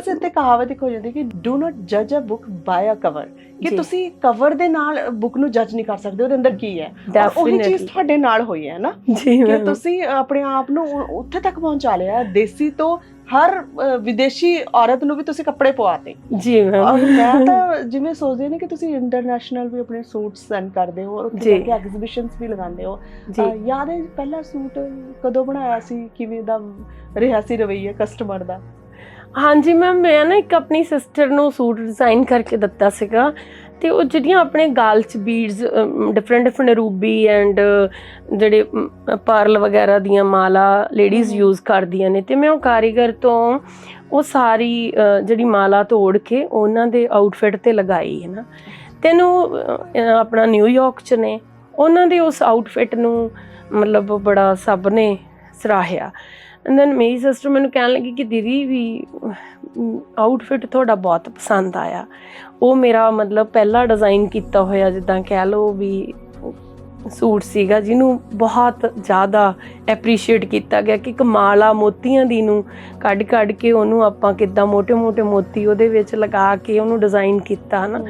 ਬਸ ਇੱਥੇ ਕਹਾਵਤ ਇੱਕ ਹੋ ਜਾਂਦੀ ਕਿ ਡੂ ਨਾਟ ਜੱਜ ਅ ਬੁੱਕ ਬਾਈ ਅ ਕਵਰ ਕਿ। ਤੁਸੀਂ ਕਵਰ ਦੇ ਨਾਲ ਬੁੱਕ ਨੂੰ ਜੱਜ ਨਹੀਂ ਕਰ ਸਕਦੇ ਉਹਦੇ ਅੰਦਰ ਕੀ ਹੈ? ਉਹੀ ਚੀਜ਼. ਤੁਹਾਡੇ ਨਾਲ ਹੋਈ ਹੈ ਨਾ? ਕਿ ਤੁਸੀਂ ਆਪਣੇ ਆਪ ਨੂੰ ਉੱਥੇ ਤੱਕ ਪਹੁੰਚਾ ਲਿਆ ਦੇਸੀ ਤੋਂ ਹਰ ਵਿਦੇਸ਼ੀ ਔਰਤ ਨੂੰ ਵੀ ਤੁਸੀਂ ਕੱਪੜੇ ਪਵਾਤੇ ਜੀ ਮੈਮ। ਮੈਂ ਤਾਂ ਜਿਵੇਂ ਸੋਚਦੀ ਨਾ ਕਿ ਤੁਸੀਂ ਇੰਟਰਨੈਸ਼ਨਲ ਵੀ ਆਪਣੇ ਸੂਟ ਸੈਂਡ ਕਰਦੇ ਹੋ ਔਰ ਉੱਥੇ ਜੀ। ਕੇ ਐਗਜ਼ੀਬਿਸ਼ਨਸ ਵੀ ਲਗਾਉਂਦੇ ਹੋ। ਯਾਦ ਹੈ ਪਹਿਲਾ ਸੂਟ ਕਦੋਂ ਬਣਾਇਆ ਸੀ? ਕਿਵੇਂ ਦਾ ਰਿਹਾ ਸੀ ਰਵਈਆ ਕਸਟਮਰ ਦਾ? ਹਾਂਜੀ ਮੈਮ ਮੈਂ ਨਾ ਇੱਕ ਆਪਣੀ ਸਿਸਟਰ ਨੂੰ ਸੂਟ ਡਿਜ਼ਾਈਨ ਕਰਕੇ ਦਿੱਤਾ ਸੀਗਾ ਤੇ ਉਹ ਜਿਹੜੀਆਂ ਆਪਣੇ ਗਾਲ ਚ beads different different ruby and ਜਿਹੜੇ ਪਰਲ ਵਗੈਰਾ ਦੀਆਂ ਮਾਲਾ ਲੇਡੀਜ਼। ਯੂਜ਼ ਕਰਦੀਆਂ ਨੇ ਤੇ ਮੈਂ ਉਹ ਕਾਰੀਗਰ ਤੋਂ ਉਹ ਸਾਰੀ ਜਿਹੜੀ ਮਾਲਾ ਤੋੜ ਕੇ ਉਹਨਾਂ ਦੇ ਆਊਟਫਿਟ ਤੇ ਲਗਾਈ ਹੈ ਨਾ। ਤੈਨੂੰ ਆਪਣਾ ਨਿਊਯਾਰਕ ਚ ਨੇ। ਉਹਨਾਂ ਦੇ ਉਸ ਆਊਟਫਿਟ ਨੂੰ ਮਤਲਬ ਬੜਾ ਸਭ ਨੇ ਸਰਾਹਿਆ। ਐਂਡ ਦੈਨ ਮੇਰੀ ਸਿਸਟਰ ਮੈਨੂੰ ਕਹਿਣ ਲੱਗੀ ਕਿ ਦੀਦੀ ਵੀ ਆਊਟਫਿਟ ਤੁਹਾਡਾ ਬਹੁਤ ਪਸੰਦ ਆਇਆ। ਉਹ ਮੇਰਾ ਮਤਲਬ ਪਹਿਲਾ ਡਿਜ਼ਾਈਨ ਕੀਤਾ ਹੋਇਆ, ਜਿੱਦਾਂ ਕਹਿ ਲਓ ਵੀ ਸੂਟ ਸੀਗਾ, ਜਿਹਨੂੰ ਬਹੁਤ ਜ਼ਿਆਦਾ ਐਪਰੀਸ਼ੀਏਟ ਕੀਤਾ ਗਿਆ ਕਿ ਕਮਾਲਾ ਮੋਤੀਆਂ ਦੀ ਨੂੰ ਕੱਢ ਕੱਢ ਕੇ ਉਹਨੂੰ ਆਪਾਂ ਕਿੱਦਾਂ ਮੋਟੇ ਮੋਟੇ ਮੋਤੀ ਉਹਦੇ ਵਿੱਚ ਲਗਾ ਕੇ ਉਹਨੂੰ ਡਿਜ਼ਾਈਨ ਕੀਤਾ, ਹਨਾ।